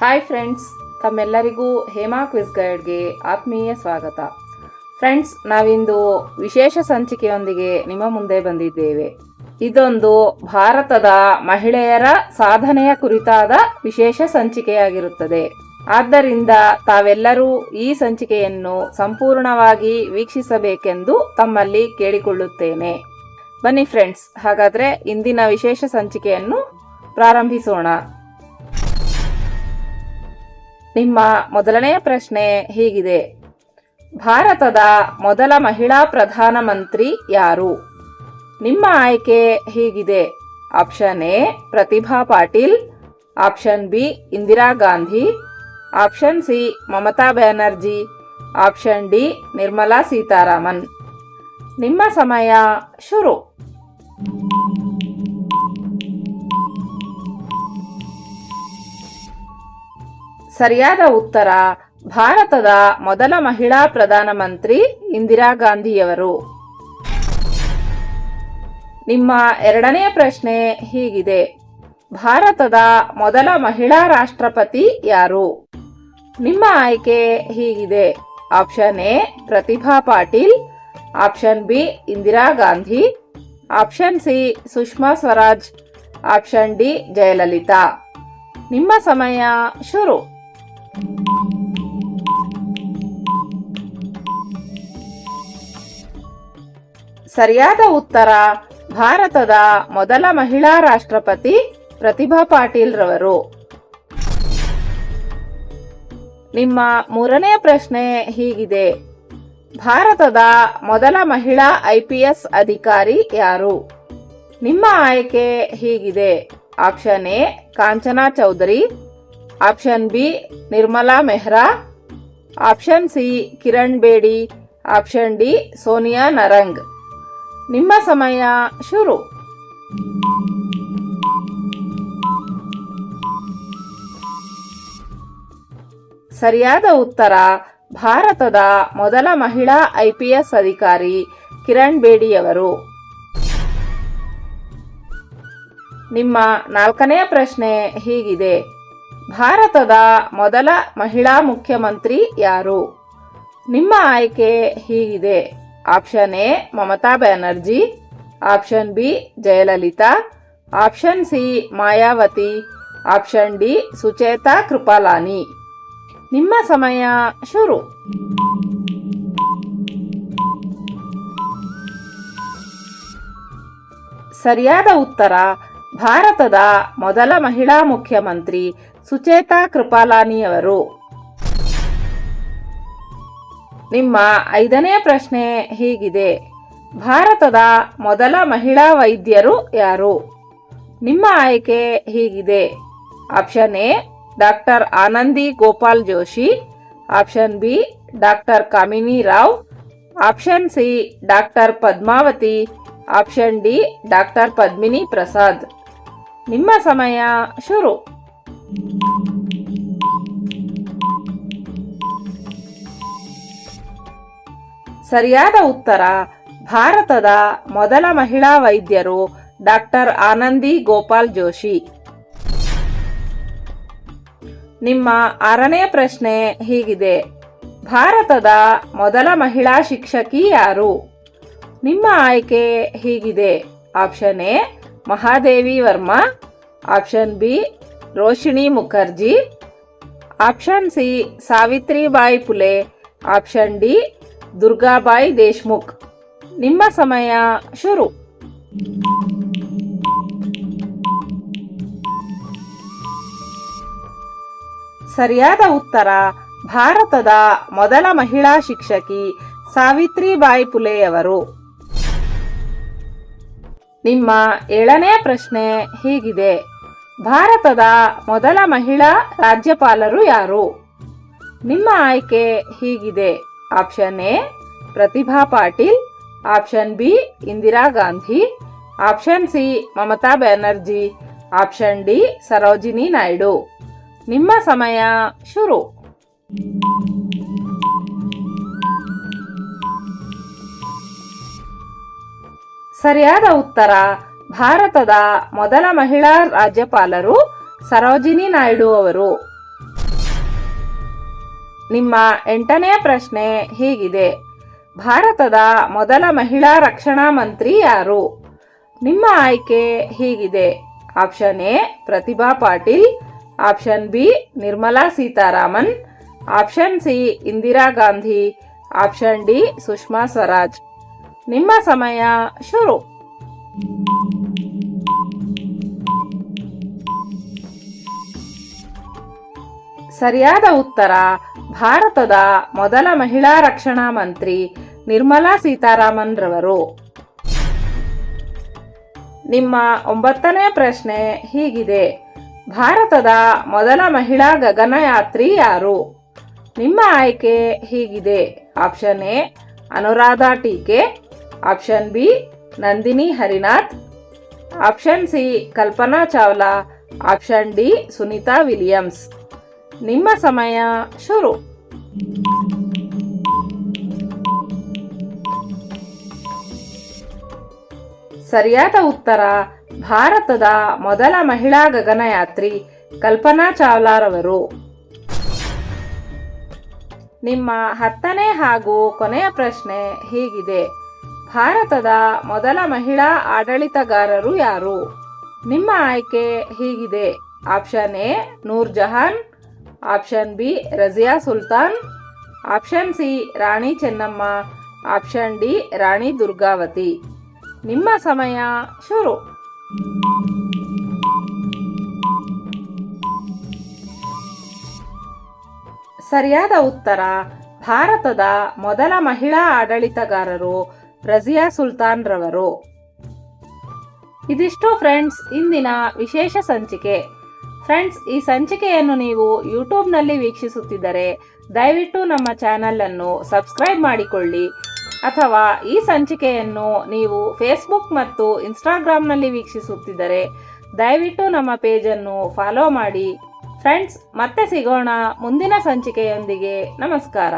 Hi friends ತಮ್ಮೆಲ್ಲರಿಗೂ Hema quiz ಗೈಡ್ಗೆ ಆತ್ಮೀಯ ಸ್ವಾಗತ. ಫ್ರೆಂಡ್ಸ್ ನಾವಿಂದು ವಿಶೇಷ ಸಂಚಿಕೆಯೊಂದಿಗೆ ನಿಮ್ಮ ಮುಂದೆ ಬಂದಿದ್ದೇವೆ. ಇದೊಂದು ಭಾರತದ ಮಹಿಳೆಯರ ಸಾಧನೆಯ ಕುರಿತಾದ ವಿಶೇಷ ಸಂಚಿಕೆಯಾಗಿರುತ್ತದೆ. ಆದ್ದರಿಂದ ತಾವೆಲ್ಲರೂ ಈ ಸಂಚಿಕೆಯನ್ನು ಸಂಪೂರ್ಣವಾಗಿ ವೀಕ್ಷಿಸಬೇಕೆಂದು ತಮ್ಮಲ್ಲಿ ಕೇಳಿಕೊಳ್ಳುತ್ತೇನೆ. ಬನ್ನಿ ಫ್ರೆಂಡ್ಸ್ ಹಾಗಾದ್ರೆ ಇಂದಿನ ವಿಶೇಷ ಸಂಚಿಕೆಯನ್ನು ಪ್ರಾರಂಭಿಸೋಣ. ನಿಮ್ಮ ಮೊದಲನೆಯ ಪ್ರಶ್ನೆ ಹೀಗಿದೆ. ಭಾರತದ ಮೊದಲ ಮಹಿಳಾ ಪ್ರಧಾನಮಂತ್ರಿ ಯಾರು? ನಿಮ್ಮ ಆಯ್ಕೆ ಹೀಗಿದೆ. Option A, Pratibha Patil. Option B, Indira Gandhi. Option C, Mamata Banerjee. Option D, Nirmala Sitharaman. ನಿಮ್ಮ ಸಮಯ ಶುರು. ಸರಿಯಾದ ಉತ್ತರ, ಭಾರತದ ಮೊದಲ ಮಹಿಳಾ ಪ್ರಧಾನಮಂತ್ರಿ ಇಂದಿರಾ ಗಾಂಧಿಯವರು. ನಿಮ್ಮ ಎರಡನೇ ಪ್ರಶ್ನೆ ಹೀಗಿದೆ. ಭಾರತದ ಮೊದಲ ಮಹಿಳಾ ರಾಷ್ಟ್ರಪತಿ ಯಾರು? ನಿಮ್ಮ ಆಯ್ಕೆ ಹೀಗಿದೆ. Option A, Pratibha Patil. Option B, Indira Gandhi. Option C, Sushma Swaraj. Option D, Jayalalithaa. ನಿಮ್ಮ ಸಮಯ ಶುರು. ಸರಿಯಾದ ಉತ್ತರ, ಭಾರತದ ಮೊದಲ ಮಹಿಳಾ ರಾಷ್ಟ್ರಪತಿ ಪ್ರತಿಭಾ ಪಾಟೀಲ್ ರವರು. ನಿಮ್ಮ ಮೂರನೇ ಪ್ರಶ್ನೆ ಹೀಗಿದೆ. ಭಾರತದ ಮೊದಲ ಮಹಿಳಾ ಐಪಿಎಸ್ ಅಧಿಕಾರಿ ಯಾರು? ನಿಮ್ಮ ಆಯ್ಕೆ ಹೀಗಿದೆ. Option A, Kanchana Chaudhary. Option B, Nirmala Mehra. Option C, Kiran Bedi. Option D, Sonia Narang. ನಿಮ್ಮ ಸಮಯ ಶುರು. ಸರಿಯಾದ ಉತ್ತರ, ಭಾರತದ ಮೊದಲ ಮಹಿಳಾ ಐಪಿಎಸ್ ಅಧಿಕಾರಿ ಕಿರಣ್ ಬೇಡಿಯವರು. ನಿಮ್ಮ ನಾಲ್ಕನೆಯ ಪ್ರಶ್ನೆ ಹೀಗಿದೆ. ಭಾರತದ ಮೊದಲ ಮಹಿಳಾ ಮುಖ್ಯಮಂತ್ರಿ ಯಾರು? ನಿಮ್ಮ ಆಯ್ಕೆ ಹೀಗಿದೆ. Option A, Mamata Banerjee. Option B, Jayalalithaa. Option C, Mayawati. Option D, Sucheta Kripalani. ನಿಮ್ಮ ಸಮಯ ಶುರು. ಸರಿಯಾದ ಉತ್ತರ, ಭಾರತದ ಮೊದಲ ಮಹಿಳಾ ಮುಖ್ಯಮಂತ್ರಿ ಸುಚೇತಾ ಕೃಪಾಲಾನಿಯವರು. ನಿಮ್ಮ ಐದನೇ ಪ್ರಶ್ನೆ ಹೀಗಿದೆ. ಭಾರತದ ಮೊದಲ ಮಹಿಳಾ ವೈದ್ಯರು ಯಾರು? ನಿಮ್ಮ ಆಯ್ಕೆ ಹೀಗಿದೆ. Option A, doctor Anandi Gopal Joshi. Option B, doctor Kamini Rao. Option C, doctor Padmavati. Option D, doctor Padmini Prasad. ನಿಮ್ಮ ಸಮಯ ಶುರು. ಸರಿಯಾದ ಉತ್ತರ. ಭಾರತದ ಮೊದಲ ಮಹಿಳಾ ವೈದ್ಯರು ಡಾಕ್ಟರ್ ಆನಂದಿ ಗೋಪಾಲ್ ಜೋಶಿ. ನಿಮ್ಮ ಆರನೇ ಪ್ರಶ್ನೆ ಹೀಗಿದೆ. ಭಾರತದ ಮೊದಲ ಮಹಿಳಾ ಶಿಕ್ಷಕಿ ಯಾರು? ನಿಮ್ಮ ಆಯ್ಕೆ ಹೀಗಿದೆ. Option A, Mahadevi Varma. Option B Roshini Mukherjee. Option C, Savitribai Phule. Option D Durgabai Deshmukh. ನಿಮ್ಮ ಸಮಯ ಶುರು. ಸರಿಯಾದ ಉತ್ತರ, ಭಾರತದ ಮೊದಲ ಮಹಿಳಾ ಶಿಕ್ಷಕಿ ಸಾವಿತ್ರಿಬಾಯಿ ಪುಲೆಯವರು. ನಿಮ್ಮ ಏಳನೇ ಪ್ರಶ್ನೆ ಹೀಗಿದೆ. ಭಾರತದ ಮೊದಲ ಮಹಿಳಾ ರಾಜ್ಯಪಾಲರು ಯಾರು? ನಿಮ್ಮ ಆಯ್ಕೆ ಹೀಗಿದೆ. Option A Pratibha Patil option B Indira Gandhi option C Mamata Banerjee option D Sarojini Naidu ನಿಮ್ಮ ಸಮಯ ಶುರು. ಸರಿಯಾದ ಉತ್ತರ, ಭಾರತದ ಮೊದಲ ಮಹಿಳಾ ರಾಜ್ಯಪಾಲರು ಸರೋಜಿನಿ ನಾಯ್ಡು ಅವರು. ನಿಮ್ಮ ಎಂಟನೇ ಪ್ರಶ್ನೆ ಹೀಗಿದೆ. ಭಾರತದ ಮೊದಲ ಮಹಿಳಾ ರಕ್ಷಣಾ ಮಂತ್ರಿ ಯಾರು? ನಿಮ್ಮ ಆಯ್ಕೆ ಹೀಗಿದೆ. Option A, Pratibha Patil. Option B, Nirmala Sitharaman. Option C, Indira Gandhi. Option D, Sushma Swaraj. ನಿಮ್ಮ ಸಮಯ ಶುರು. ಸರಿಯಾದ ಉತ್ತರ. ಭಾರತದ ಮೊದಲ ಮಹಿಳಾ ರಕ್ಷಣಾ ಮಂತ್ರಿ ನಿರ್ಮಲಾ ಸೀತಾರಾಮನ್ ರವರು ನಿಮ್ಮ ಒಂಬತ್ತನೇ ಪ್ರಶ್ನೆ ಹೀಗಿದೆ. ಭಾರತದ ಮೊದಲ ಮಹಿಳಾ ಗಗನಯಾತ್ರಿ ಯಾರು? ನಿಮ್ಮ ಆಯ್ಕೆ ಹೀಗಿದೆ. Option A, Anuradha T K option B, Nandini Harinath. Option C, Kalpana Chawla. Option D, Sunita Williams. ನಿಮ್ಮ ಸಮಯ ಶುರು. ಸರಿಯಾದ ಉತ್ತರ, ಭಾರತದ ಮೊದಲ ಮಹಿಳಾ ಗಗನಯಾತ್ರಿ ಕಲ್ಪನಾ ಚಾವ್ಲಾರವರು. ನಿಮ್ಮ ಹತ್ತನೇ ಹಾಗೂ ಕೊನೆಯ ಪ್ರಶ್ನೆ ಹೀಗಿದೆ. ಭಾರತದ ಮೊದಲ ಮಹಿಳಾ ಆಡಳಿತಗಾರರು ಯಾರು? ನಿಮ್ಮ ಆಯ್ಕೆ ಹೀಗಿದೆ. Option A Nur Jahan option B, Razia Sultan. Option C, Rani Chennamma. Option D, Rani Durgavati. ನಿಮ್ಮ ಸಮಯ ಶುರು. ಸರಿಯಾದ ಉತ್ತರ, ಭಾರತದ ಮೊದಲ ಮಹಿಳಾ ಆಡಳಿತಗಾರರು ರಜಿಯಾ ಸುಲ್ತಾನ್ ರವರು ಇದಿಷ್ಟು ಫ್ರೆಂಡ್ಸ್ ಇಂದಿನ ವಿಶೇಷ ಸಂಚಿಕೆ. ಫ್ರೆಂಡ್ಸ್, ಈ ಸಂಚಿಕೆಯನ್ನು ನೀವು ಯೂಟ್ಯೂಬ್ನಲ್ಲಿ ವೀಕ್ಷಿಸುತ್ತಿದ್ದರೆ ದಯವಿಟ್ಟು ನಮ್ಮ ಚಾನಲನ್ನು ಸಬ್ಸ್ಕ್ರೈಬ್ ಮಾಡಿಕೊಳ್ಳಿ. ಅಥವಾ ಈ ಸಂಚಿಕೆಯನ್ನು ನೀವು ಫೇಸ್ಬುಕ್ ಮತ್ತು ಇನ್ಸ್ಟಾಗ್ರಾಮ್ನಲ್ಲಿ ವೀಕ್ಷಿಸುತ್ತಿದ್ದರೆ ದಯವಿಟ್ಟು ನಮ್ಮ ಪೇಜನ್ನು ಫಾಲೋ ಮಾಡಿ. ಫ್ರೆಂಡ್ಸ್, ಮತ್ತೆ ಸಿಗೋಣ ಮುಂದಿನ ಸಂಚಿಕೆಯೊಂದಿಗೆ. ನಮಸ್ಕಾರ.